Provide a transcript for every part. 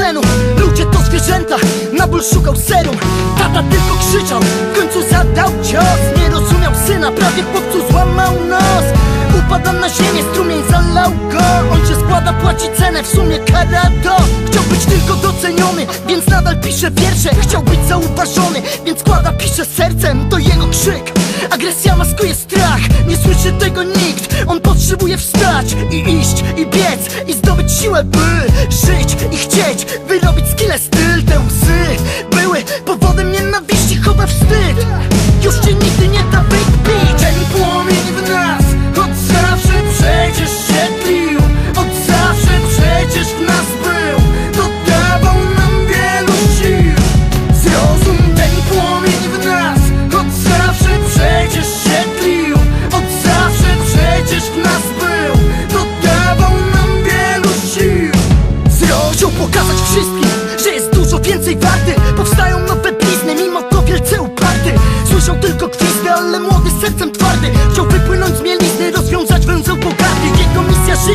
tlenu. Ludzie to zwierzęta, na ból szukał serum. Tata tylko krzyczał, w końcu zadał cios. Nie rozumiał syna, prawie chłopcu złamał nos. Upadam na ziemię, strumień zalał go. On się składa, płaci cenę, w sumie kara to. Chciał być tylko doceniony, więc nadal pisze wiersze. Chciał być zauważony, więc składa, pisze sercem. To jego krzyk, agresja maskuje strach. Nie słyszy tego nikt, on potrzebuje wstać I iść, i biec, i zdobyć siłę by Żyć i chcieć, wyrobić skille styl Te łzy były powodem nienawiści,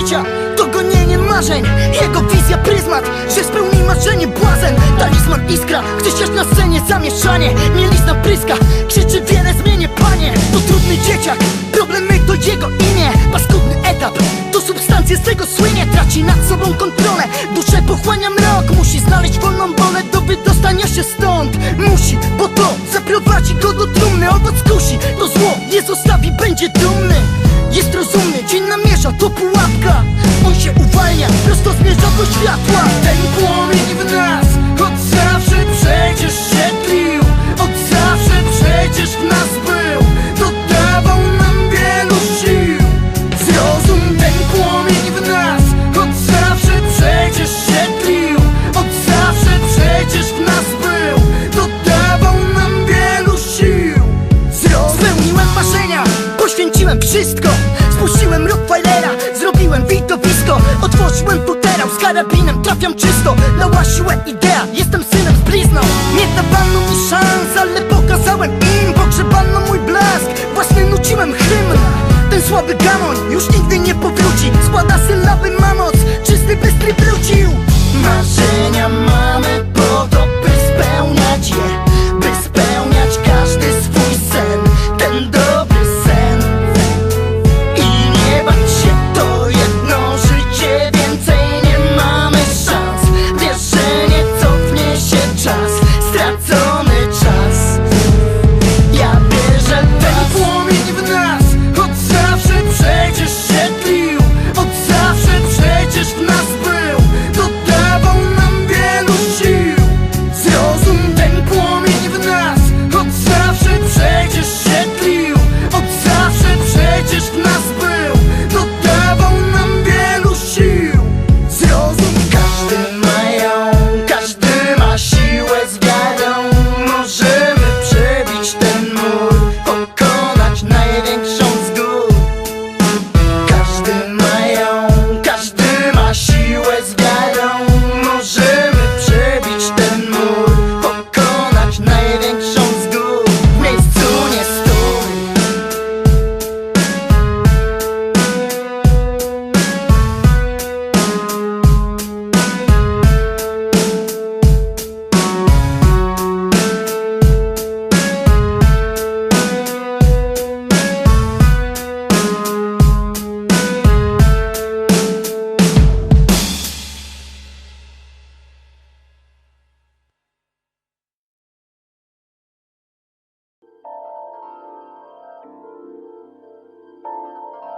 życia to gonienie marzeń. Jego wizja pryzmat, że spełni marzenie błazen. Talizman iskra, chce siać na scenie zamieszanie. Mielizna pryska, krzyczy wiele zmienię panie. To trudny dzieciak, problemy to jego imię. Paskudny etap, to substancje z tego słynie. Traci nad sobą kontrolę, duszę pochłania mrok. Musi znaleźć wolną wolę do wydostania się stąd. Musi, bo to zaprowadzi go do trumny Owoc kusi, to zło nie zostawi, będzie dumny poświęciłem wszystko. Spuściłem Rottweilera, zrobiłem widowisko. Otworzyłem futerał z karabinem, trafiam czysto. Dała siłę idea, jestem thank you